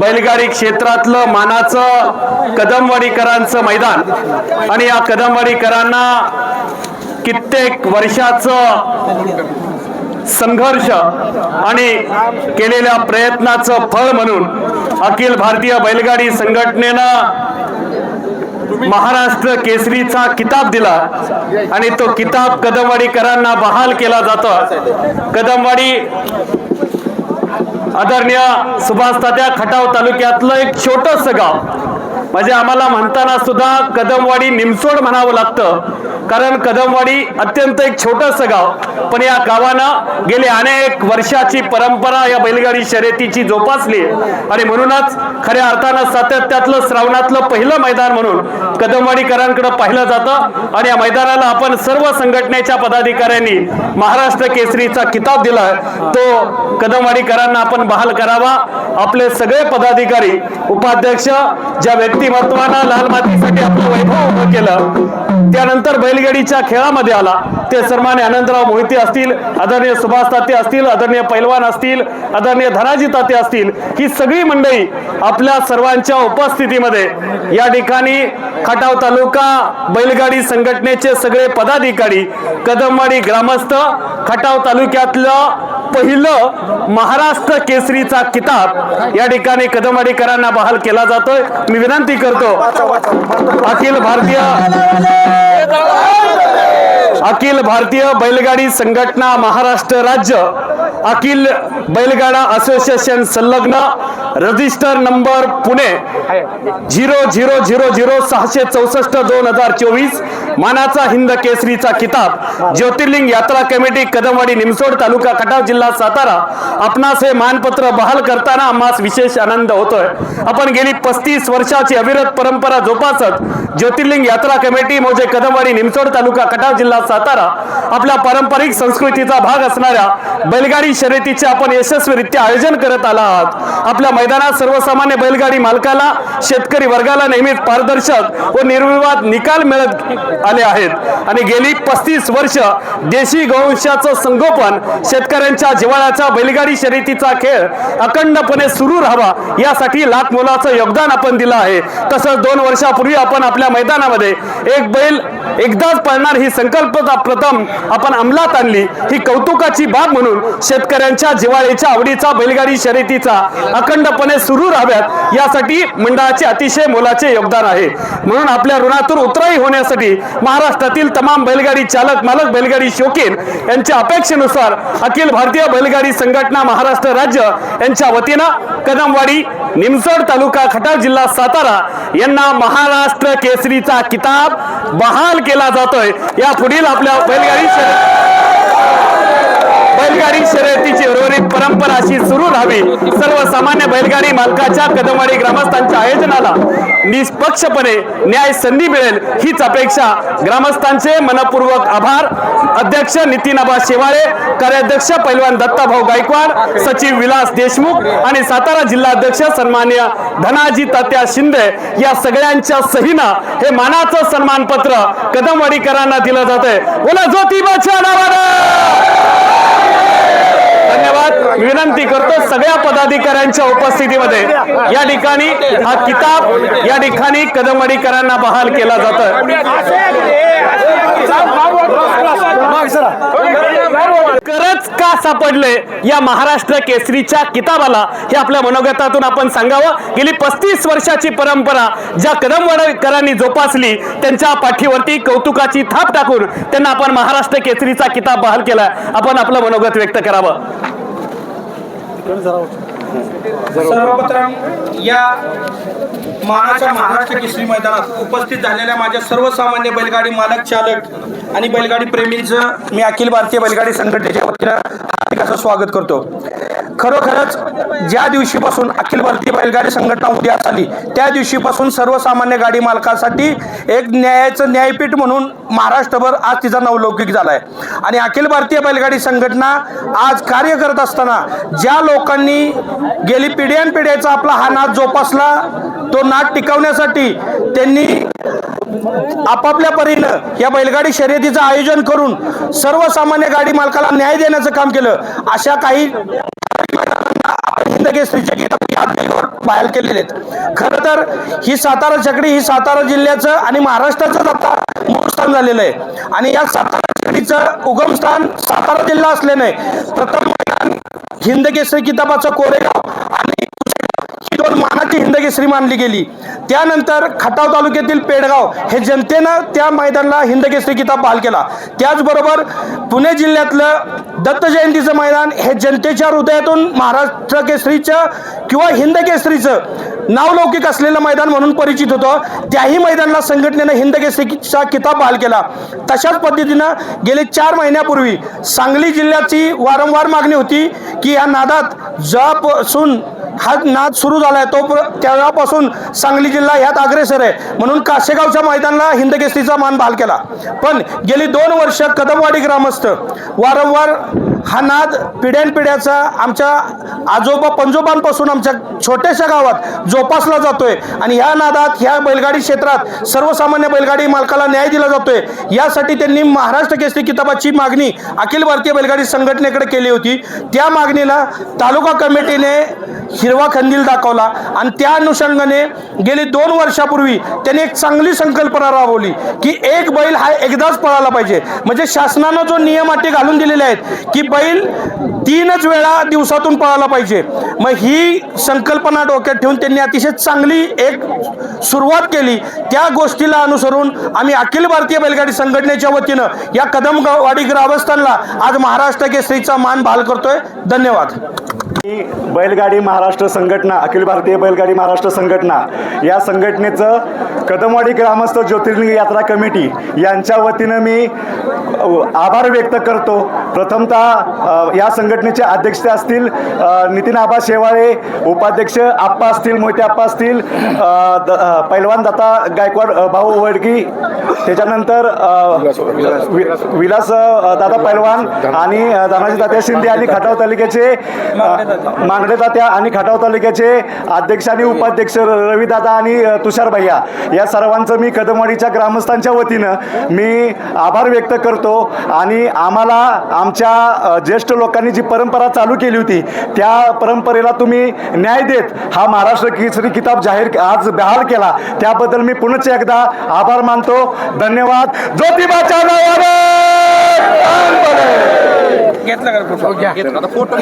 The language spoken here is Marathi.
बैलगाडी क्षेत्रातलं मानाचं कदमवाडीकरांचं मैदान. आणि या कदमवाडीकरांना कित्येक वर्षाचं संघर्ष आणि केलेल्या प्रयत्नाचं फळ म्हणून अखिल भारतीय बैलगाडी संघटनेनं महाराष्ट्र केसरीचा किताब दिला. आणि तो किताब कदमवाडीकरांना बहाल केला जातो. कदमवाडी आदरणीय सुभाष तात्या खटाव तालुक्यातलं एक छोटस गाव. म्हणजे आम्हाला म्हणताना सुद्धा कदमवाडी निमसोड म्हणावं लागतं. कारण कदमवाडी अत्यंत एक छोटस गाव. पण या गावानं गेले अनेक वर्षाची परंपरा या बैलगाडी शर्यतीची जोपासली आणि म्हणूनच खऱ्या अर्थानं सातत्यातलं श्रावणातलं पहिलं मैदान म्हणून कदमवाडीकरांकडे पाहिलं जातं. आणि या मैदानाला आपण सर्व संघटनेच्या पदाधिकाऱ्यांनी महाराष्ट्र केसरीचा किताब दिला तो कदमवाडीकरांना आपण बहाल करावा. आपले सगळे पदाधिकारी उपाध्यक्ष ज्या व्यक्तिमत्वानं लाल मातीसाठी आपलं वैभव उभं केलं त्यानंतर बैलगाडीच्या खेळामध्ये आला. ते सन्मान्य आनंदराव मोहिते असतील आदरणीय सुभाष ताते असतील आदरणीय पैलवान असतील आदरणीय धनाजी ताते असतील ही सगळी मंडळी आपल्या सर्वांच्या उपस्थितीमध्ये या ठिकाणी खटाव तालुका बैलगाडी संघटनेचे सगळे पदाधिकारी कदमवाडी ग्रामस्थ खटाव तालुक्यातलं पहिलं महाराष्ट्र केसरीचा किताब या ठिकाणी कदमवाडीकरांना बहाल केला जातोय. मी विनंती करतो अखिल भारतीय अखिल भारतीय बैलगाडी संघटना महाराष्ट्र राज्य अखिल बैलगाडा असोसिएशन संलग्न register number Pune zero zero zero zero सहाशे चौसष्ट दोन हजार चोवीस मानाचा हिंद केसरीचा किताब ज्योतिर्लिंग यात्रा कमिटी कदमवाडी निमसोड तालुका खटाव जिल्हा सातारा आपणास हे मानपत्र बहाल करताना आम्हास विशेष आनंद होतोय. आपण गेली पस्तीस वर्षाची अविरत परंपरा जोपासत ज्योतिर्लिंग यात्रा कमिटी मोजे कदमवाडी निमसोड तालुका खटाव जिल्हा सातारा आपल्या पारंपरिक संस्कृतीचा भाग असणाऱ्या बैलगाडी शर्यतीचे आपण यशस्वीरित्या आयोजन करत आला आहात. आपल्या मैदानात सर्वसामान्य बैलगाडी मालकाला शेतकरी वर्गाला नेहमीच पारदर्शक व निर्विवाद निकाल मिळत आले आहेत. आणि गेली पस्तीस वर्ष देशी गोवंशाचं संगोपन शेतकऱ्यांच्या जिवाळ्याचा बैलगाडी शर्यतीचा खेळ अखंडपणे सुरू राहावा यासाठी लाख मोलाचं योगदान आपण दिलं आहे. तसंच दोन वर्षापूर्वी आपण आपल्या मैदानामध्ये एक बैल एकदाच पळणार ही संकल्पता प्रथम आपण अंमलात आणली. ही कौतुकाची बाब म्हणून शेतकऱ्यांच्या जिवाळीच्या आवडीचा बैलगाडी शर्यतीचा अखंडपणे सुरू राहाव्यात. यासाठी मंडळाचे अतिशय मोलाचे योगदान आहे. म्हणून आपल्या ऋणातून उतराई होण्यासाठी महाराष्ट्रातील तमाम बैलगाडी चालक मालक बैलगाडी शौकीन यांच्या अपेक्षेनुसार अखिल भारतीय बैलगाडी संघटना महाराष्ट्र राज्य यांच्या वतीनं कदमवाडी निमसड तालुका खटाव जिल्हा सातारा यांना महाराष्ट्र केसरीचा किताब बहाल केला जातोय. या पुढील आपल्या बैलगाडी शर्यत बैलगाडी शर्यतीची उर्वरित परंपरा अशी सुरू राहावी. सर्वसामान्य बैलगाडी मालकाच्या कदमवाडी ग्रामस्थांच्या आयोजनाला निष्पक्षपणे न्याय संधी मिळेल हीच अपेक्षा ग्रामस्थांचे मनपूर्वक आभार. अध्यक्ष नितीन आबा शेवाळे कार्याध्यक्ष पैलवान दत्ताभाऊ गायकवाड सचिव विलास देशमुख आणि सातारा जिल्हाध्यक्ष सन्मान्य धनाजी तात्या शिंदे या सगळ्यांच्या सहीनं हे मानाचं सन्मानपत्र कदमवाडीकरांना दिलं जातंय. बोला ज्योतिबाच्या नावानं धन्यवाद. विनंती करतो सगळ्या पदाधिकाऱ्यांच्या उपस्थितीमध्ये. या ठिकाणी हा किताब या ठिकाणी कदमवाडीकरांना बहाल केला जातं खरंच का सापडलंय? या महाराष्ट्र केसरीच्या किताबाला हे आपल्या मनोगतातून आपण सांगावं. गेली पस्तीस वर्षाची परंपरा ज्या कदमवाडकरांनी जोपासली त्यांच्या पाठीवरती कौतुकाची थाप टाकून त्यांना आपण महाराष्ट्र केसरीचा किताब बहाल केला आपण आपलं मनोगत व्यक्त करावं. सर्वप्रथम या मानाच्या महाराष्ट्र केसरी मैदानात उपस्थित झालेल्या माझ्या सर्वसामान्य बैलगाडी मालक चालक आणि बैलगाडी प्रेमींचं मी अखिल भारतीय बैलगाडी संघटनेच्या वतीनं हार्दिक असं स्वागत करतो. खरोखरच ज्या दिवशीपासून अखिल भारतीय बैलगाडी संघटना उद्यास आली त्या दिवशीपासून सर्वसामान्य गाडी मालकासाठी एक न्यायाचं न्यायपीठ म्हणून महाराष्ट्रभर आज तिचा नवलौकिक झाला आहे आणि अखिल भारतीय बैलगाडी संघटना आज कार्य करत असताना ज्या लोकांनी गेली पिढ्यानपिढ्याचा आपला हा नाद जोपासला तो नाद टिकवण्यासाठी त्यांनी आपापल्या परीनं या बैलगाडी शर्यतीचं आयोजन करून सर्वसामान्य गाडी मालकाला न्याय देण्याचं काम केलं अशा काही आपण हिंदकेसरीचे किताब केलेले आहेत. खरं तर ही सातारा छकडी ही सातारा जिल्ह्याचं आणि महाराष्ट्राचंच आता मूळ स्थान झालेलं आहे. आणि या सातारा छकडीचं उगमस्थान सातारा जिल्हा असल्याने प्रथम मैदान हिंदकेसरी किताबाचं कोरेगाव मानाची हिंदकेसरी मानली गेली. त्यानंतर खटाव तालुक्यातील पेडगाव हे जनतेनं त्या मैदानाला हिंदकेसरी किताब बहाल केला त्याचबरोबर पुणे जिल्ह्यातलं दत्त जयंतीचं मैदान हे जनतेच्या हृदयातून महाराष्ट्र केसरीचं किंवा हिंद केसरीचं नावलौकिक असलेलं मैदान म्हणून परिचित होतं. त्याही मैदानाला संघटनेनं हिंद केसरीचा किताब बहाल केला तशाच पद्धतीनं गेले चार महिन्यापूर्वी सांगली जिल्ह्याची वारंवार मागणी होती की या नादात जपासून हा नाद सुरू झाला आहे तो त्यावेळापासून तेव्हापासून सांगली जिल्हा ह्यात अग्रेसर आहे. म्हणून काशेगावच्या मैदानाला हिंदकेसरीचा मान बहाल केला. पण गेली दोन वर्ष कदमवाडी ग्रामस्थ वारंवार हा नाद पिढ्यानपिढ्याचा आमच्या आजोबा पंजोबांपासून आमच्या छोट्याशा गावात जोपासला जातोय. आणि ह्या नादात ह्या बैलगाडी क्षेत्रात सर्वसामान्य बैलगाडी मालकाला न्याय दिला जातोय. यासाठी त्यांनी महाराष्ट्र केसरी किताबाची मागणी अखिल भारतीय बैलगाडी संघटनेकडे केली होती. त्या मागणीला तालुका कमिटीने हिरवा खंदील दाखवला. आणि त्या अनुषंगाने गेली दोन वर्षापूर्वी त्यांनी एक चांगली संकल्पना राबवली की एक बैल हा एकदाच पळाला पाहिजे. म्हणजे शासनानं जो नियम अटी घालून दिलेले आहेत की बैल तीनच वेळा दिवसातून पळाला पाहिजे. मग ही संकल्पना डोक्यात ठेवून त्यांनी अतिशय चांगली एक सुरुवात केली. त्या गोष्टीला अनुसरून आम्ही अखिल भारतीय बैलगाडी संघटनेच्या वतीनं या कदमवाडी ग्रामस्थांना आज महाराष्ट्र केसरीचा मान बहाल करतोय. धन्यवाद. बैलगाडी महाराष्ट्र संघटना अखिल भारतीय बैलगाडी महाराष्ट्र संघटना या संघटनेचं कदमवाडी ग्रामस्थ ज्योतिर्लिंग यात्रा कमिटी यांच्या वतीनं मी आभार व्यक्त करतो. प्रथमतः या संघटनेचे अध्यक्ष असतील नितीन आबा शेवाळे उपाध्यक्ष आप्पा असतील मोहिते आप्पा असतील पैलवान दत्ता गायकवाड भाऊ वडकी त्याच्यानंतर वि- विलास दादा पैलवान आणि दानाजी दात्या तात्या शिंदे आणि खटाव तालुक्याचे मांगडे तात्या आणि खटाव तालुक्याचे अध्यक्ष आणि उपाध्यक्ष रवीदादा आणि तुषार भैया. या सर्वांचं मी कदमवाडीच्या ग्रामस्थांच्या वतीनं मी आभार व्यक्त करतो आणि आम्हाला आमच्या ज्येष्ठ लोकांनी जी परंपरा चालू केली होती त्या परंपरेला तुम्ही न्याय देत हा महाराष्ट्र केसरी किताब जाहीर आज बहाल केला. त्याबद्दल मी पुनश्च एकदा आभार मानतो. धन्यवाद. ज्योतिबाच्या नावाने! घेतला का? फोटो?